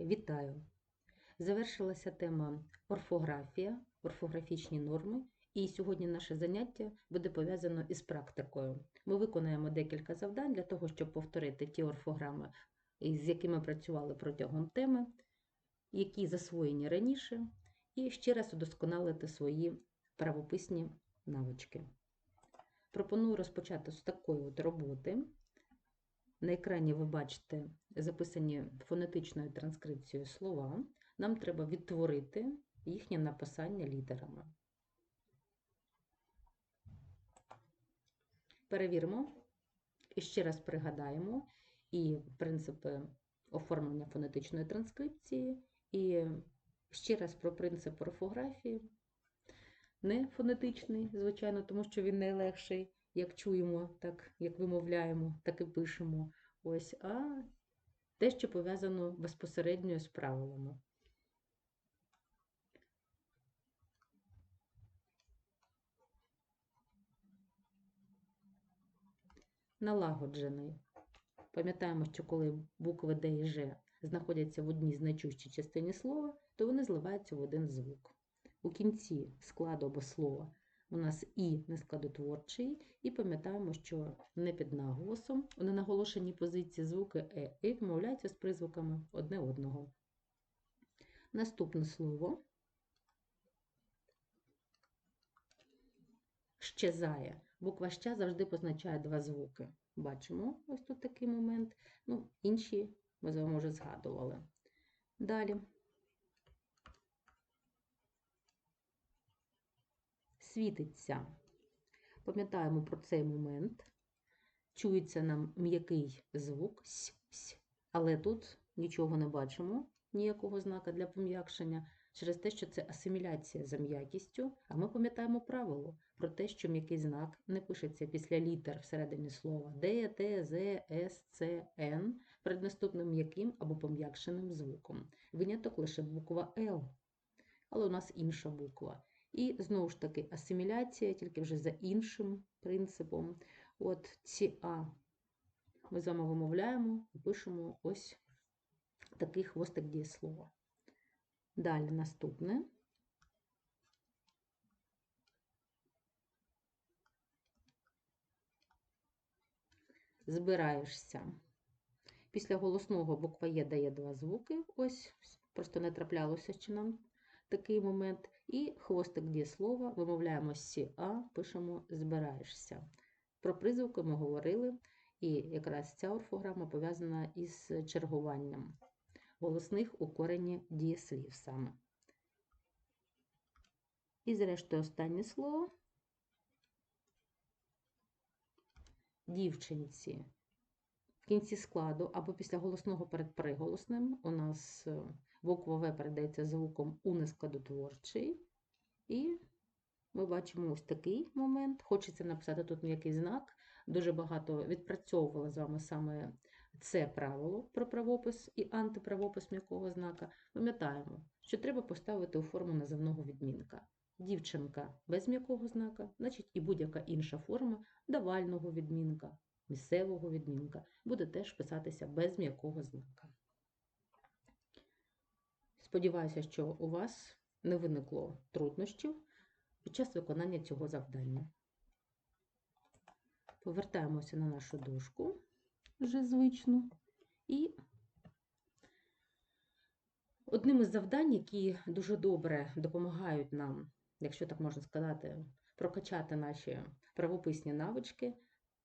Вітаю! Завершилася тема орфографія, орфографічні норми, і сьогодні наше заняття буде пов'язано із практикою. Ми виконаємо декілька завдань для того, щоб повторити ті орфограми, з якими працювали протягом теми, які засвоєні раніше, і ще раз удосконалити свої правописні навички. Пропоную розпочати з такої от роботи. На екрані ви бачите записані фонетичною транскрипцією слова. Нам треба відтворити їхнє написання літерами. Перевіримо і ще раз пригадаємо і принципи оформлення фонетичної транскрипції, і ще раз про принцип орфографії. Не фонетичний, звичайно, тому що він найлегший, як чуємо, так як вимовляємо, так і пишемо. Ось, а те, що пов'язано безпосередньо з правилами. Налагоджений. Пам'ятаємо, що коли букви Д і Ж знаходяться в одній значущій частині слова, то вони зливаються в один звук. У кінці складу або слова у нас І нескладотворчий, і пам'ятаємо, що не під наголосом у ненаголошеній позиції звуки Е і вимовляються з призвуками одне одного. Наступне слово щезає. Буква ща завжди позначає два звуки. Бачимо ось тут такий момент. Ну, інші ми з вами вже згадували. Далі. Світиться. Пам'ятаємо про цей момент. Чується нам м'який звук, «с», «с», але тут нічого не бачимо, ніякого знака для пом'якшення, через те, що це асиміляція за м'якістю, а ми пам'ятаємо правило про те, що м'який знак не пишеться після літер всередині слова Д, Т, З, С, Ц, Н перед наступним м'яким або пом'якшеним звуком. Виняток лише буква Л, але у нас інша буква. І знову ж таки асиміляція, тільки вже за іншим принципом. От ці А ми з вами вимовляємо пишемо ось такий хвостик дієслова. Далі наступне. Збираєшся. Після голосного буква Є дає два звуки. Ось, просто не траплялося ще нам такий момент. І хвостик дієслова вимовляємо сі А, пишемо збираєшся. Про призвуки ми говорили, і якраз ця орфограма пов'язана із чергуванням голосних у корені дієслів саме. І, зрештою, останнє слово дівчинці. В кінці складу або після голосного перед приголосним у нас буква В передається звуком у нескладотворчий. І ми бачимо ось такий момент. Хочеться написати тут м'який знак. Дуже багато відпрацьовувала з вами саме це правило про правопис і антиправопис м'якого знака. Пам'ятаємо, що треба поставити у форму називного відмінка. Дівчинка без м'якого знака, значить і будь-яка інша форма давального відмінка, місцевого відмінка буде теж писатися без м'якого знака. Сподіваюся, що у вас не виникло труднощів під час виконання цього завдання. Повертаємося на нашу дошку вже звичну. І одним із завдань, які дуже добре допомагають нам, якщо так можна сказати, прокачати наші правописні навички,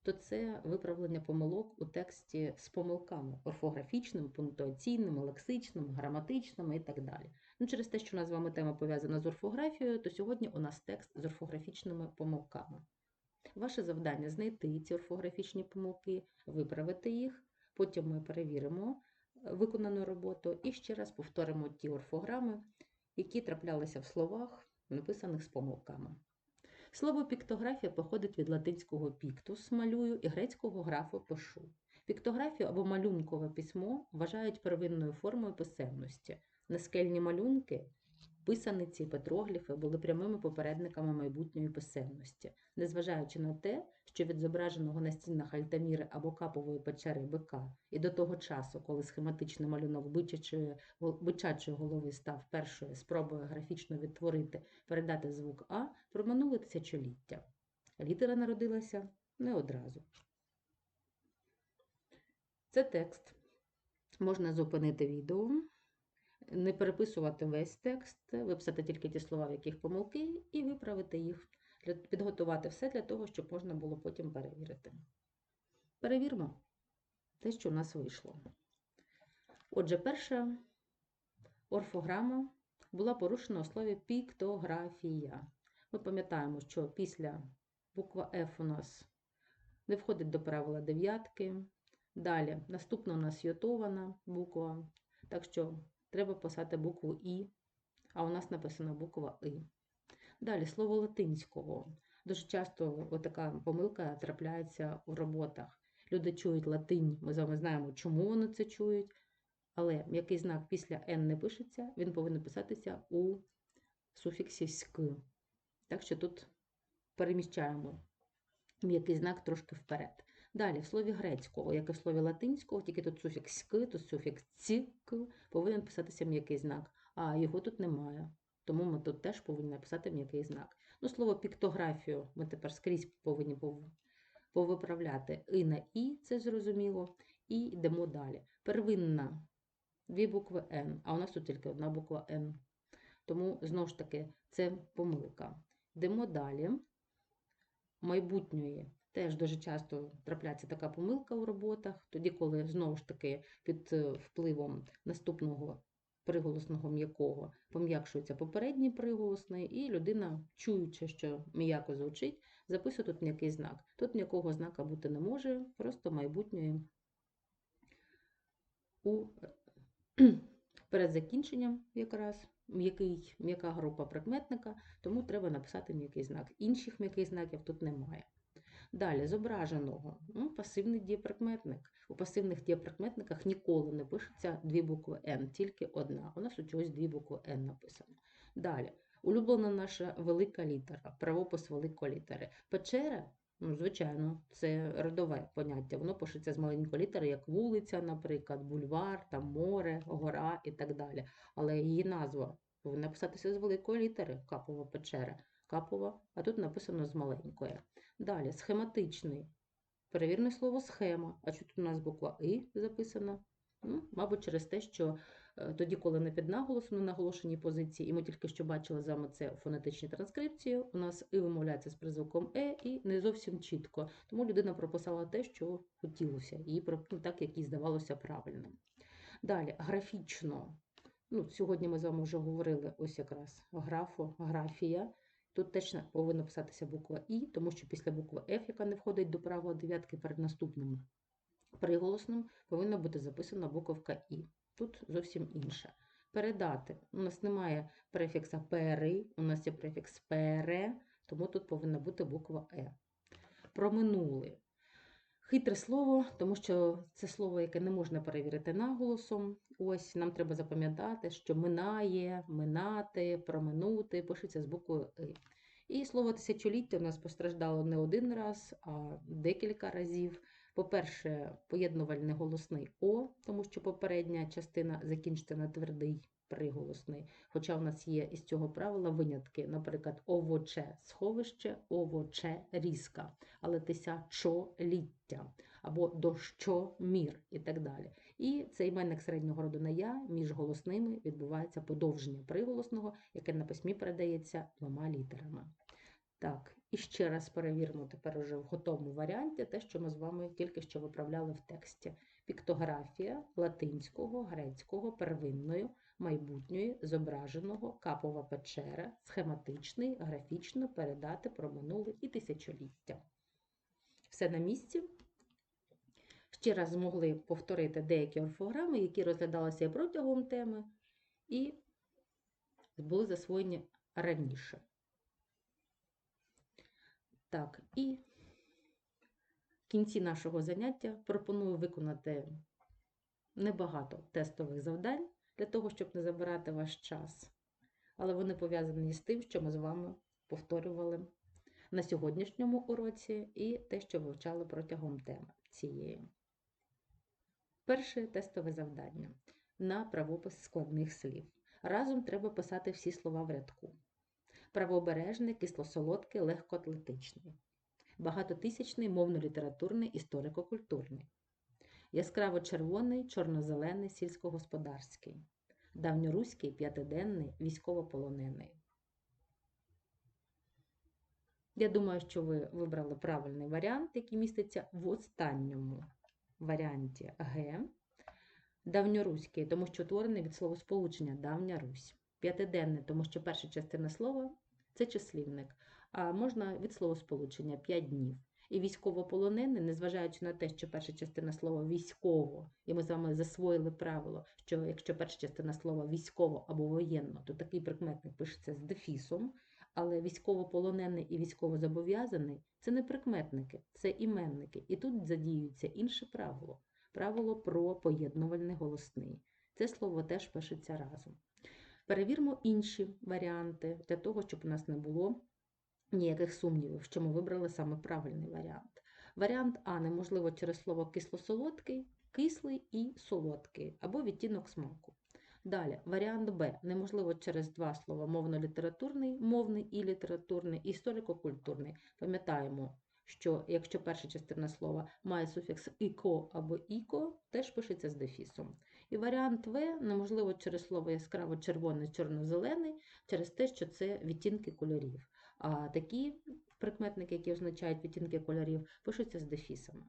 то це виправлення помилок у тексті з помилками орфографічними, пунктуаційними, лексичними, граматичними і так далі. Ну, Через те, що у нас з вами тема пов'язана з орфографією, то сьогодні у нас текст з орфографічними помилками. Ваше завдання знайти ці орфографічні помилки, виправити їх, потім ми перевіримо виконану роботу і ще раз повторимо ті орфограми, які траплялися в словах, написаних з помилками. Слово піктографія походить від латинського піктус малюю і грецького графу пишу. Піктографію або малюнкове письмо вважають первинною формою писемності. Наскельні малюнки Писаниці, петрогліфи були прямими попередниками майбутньої писемності, незважаючи на те, що від зображеного на стінах Альтаміри або Капової печери бика і до того часу, коли схематичний малюнок бичачої голови став першою спробою графічно відтворити, передати звук А, проминули тисячоліття. Літера народилася не одразу. Це текст. Можна зупинити відео, не переписувати весь текст, виписати тільки ті слова, в яких помилки, і виправити їх, підготувати все для того, щоб можна було потім перевірити. Перевірмо те, що у нас вийшло. Отже, перша орфограма була порушена у слові піктографія. Ми пам'ятаємо, що після буква F у нас не входить до правила дев'ятки. Далі, наступна у нас йотована буква, так що треба писати букву І, а у нас написана буква И. Далі слово латинського. Дуже часто така помилка трапляється у роботах. Люди чують латинь, ми з вами знаємо, чому вони це чують, але м'який знак після N не пишеться, він повинен писатися у суфіксі «ськ». Так що тут переміщаємо м'який знак трошки вперед. Далі, в слові грецького, як і в слові латинського, тільки тут суфікс «ськ», тут суфікс «цік» повинен писатися м'який знак, а його тут немає. Тому ми тут теж повинні написати м'який знак. Ну, слово піктографію ми тепер скрізь повинні повиправляти і на і, це зрозуміло, і йдемо далі. Первинна дві букви Н, а у нас тут тільки одна буква Н. Тому, знову ж таки, це помилка. Йдемо далі. Майбутньої теж дуже часто трапляється така помилка у роботах, тоді, коли знову ж таки під е, впливом наступного приголосного м'якого пом'якшується попередній приголосний, і людина, чуючи, що м'яко звучить, записує тут м'який знак. Тут м'якого знака бути не може, просто майбутньої у перед закінченням якраз м'який, м'яка група прикметника, тому треба написати м'який знак. Інших м'яких знаків тут немає. Далі, зображеного ну, пасивний дієприкметник. У пасивних дієприкметниках ніколи не пишеться дві букви Н, тільки одна. У нас у чогось дві букви Н написано. Далі, улюблена наша велика літера, правопис великої літери. Печера, ну, звичайно, це родове поняття. Воно пишеться з маленької літери, як вулиця, наприклад, бульвар, там море, гора і так далі. Але її назва повинна писатися з великої літери Капова печера. Капова, а тут написано з маленької. Далі, схематичний. Перевірне слово схема. А тут у нас буква І записана? Ну, мабуть, через те, що е, тоді, коли не під наголосом на наголошеній позиції, і ми тільки що бачили з вами це у фонетичній транскрипції, у нас І вимовляється з призвуком Е і не зовсім чітко. Тому людина прописала те, що хотілося, їй ну, так, як їй здавалося правильним. Далі, графічно. Ну, сьогодні ми з вами вже говорили ось якраз графо, графія. Тут теж повинна писатися буква І, тому що після букви Ф, яка не входить до правила дев'ятки, перед наступним приголосним повинна бути записана буковка І. Тут зовсім інше. Передати. У нас немає префікса пери, у нас є префікс пере, тому тут повинна бути буква Е. Проминули. Хитре слово, тому що це слово, яке не можна перевірити наголосом. Ось нам треба запам'ятати, що минає, минати, проминути пишеться з буквою И. І слово тисячоліття у нас постраждало не один раз, а декілька разів. По-перше, поєднувальний голосний О, тому що попередня частина закінчиться на твердий приголосний. Хоча в нас є із цього правила винятки, наприклад, овоче сховище, овоче різка, але тисячоліття або дощомір і так далі. І цей іменник середнього роду на я між голосними відбувається подовження приголосного, яке на письмі передається двома літерами. Так, і ще раз перевіримо тепер уже в готовому варіанті те, що ми з вами тільки що виправляли в тексті. Піктографія латинського, грецького, первинною, майбутньої, зображеного, капова печера, схематичний, графічно передати про минуле і тисячоліття. Все на місці. Ще раз змогли повторити деякі орфограми, які розглядалися протягом теми, і були засвоєні раніше. Так, і кінці нашого заняття пропоную виконати небагато тестових завдань для того, щоб не забирати ваш час. але вони пов'язані з тим, що ми з вами повторювали на сьогоднішньому уроці і те, що вивчали протягом теми цієї. Перше тестове завдання на правопис складних слів. Разом треба писати всі слова в рядку. Правобережний, кисло-солодкий, легкоатлетичний. Багатотисячний мовно-літературний, історико-культурний. Яскраво-червоний, чорно-зелений, сільськогосподарський. Давньоруський, п'ятиденний, військово-полонений. Я думаю, що ви вибрали правильний варіант, який міститься в останньому варіанті Г. Давньоруський, тому що утворений від словосполучення Давня Русь. П'ятиденний, тому що перша частина слова це числівник, можна від словосполучення 5 днів. І військовополонений, незважаючи на те, що перша частина слова військово, і ми з вами засвоїли правило, що якщо перша частина слова військово або воєнно, то такий прикметник пишеться з дефісом. Але військовополонений і військовозобов'язаний це не прикметники, це іменники. І тут задіюється інше правило правило про поєднувальний голосний. Це слово теж пишеться разом. Перевірмо інші варіанти для того, щоб у нас не було ніяких сумнівів, що ми вибрали саме правильний варіант. Варіант А неможливо через слово кисло-солодкий, кислий і солодкий або відтінок смаку. Далі, варіант Б неможливо через два слова мовно-літературний, мовний і літературний, історико-культурний. Пам'ятаємо, що якщо перша частина слова має суфікс іко або іко, теж пишеться з дефісом. І варіант В неможливо через слово яскраво червоний, чорно-зелений, через те, що це відтінки кольорів. А такі прикметники, які означають відтінки кольорів, пишуться з дефісами.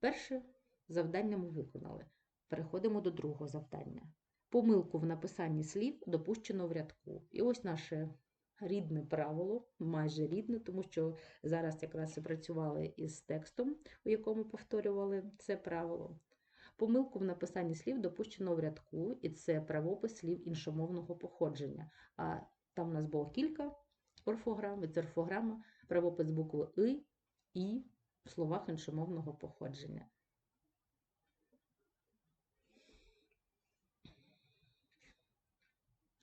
Перше завдання ми виконали. Переходимо до другого завдання. Помилку в написанні слів допущено в рядку. І ось наше рідне правило, майже рідне, тому що зараз якраз і працювали із текстом, у якому повторювали це правило. Помилку в написанні слів допущено в рядку, і це правопис слів іншомовного походження. А там у нас було кілька орфограм, і правопис букви И, І в словах іншомовного походження.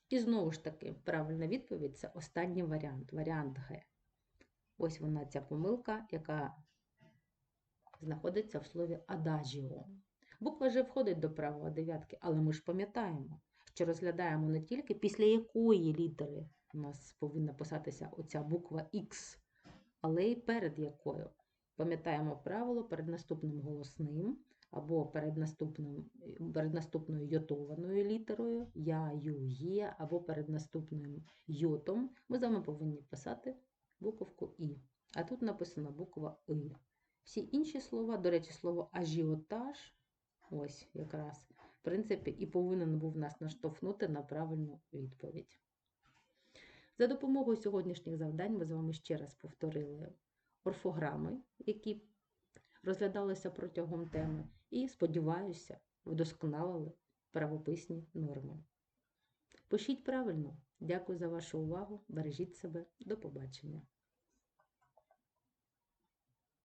І знову ж таки, правильна відповідь це останній варіант, варіант Г. Ось вона ця помилка, яка знаходиться в слові адажіо. Буква Ж входить до правої дев'ятки, але ми ж пам'ятаємо, що розглядаємо не тільки після якої літери у нас повинна писатися оця буква Х, але й перед якою. Пам'ятаємо правило перед наступним голосним або перед наступним, перед наступною йотованою літерою я, ю, є, або перед наступним йотом, ми з вами повинні писати буковку І. А тут написана буква И. Всі інші слова, до речі, слово ажіотаж, ось якраз, в принципі, і повинен був нас наштовхнути на правильну відповідь. За допомогою сьогоднішніх завдань ми з вами ще раз повторили орфограми, які розглядалися протягом теми, і, сподіваюся, вдосконалили правописні норми. Пишіть правильно. Дякую за вашу увагу. Бережіть себе. До побачення.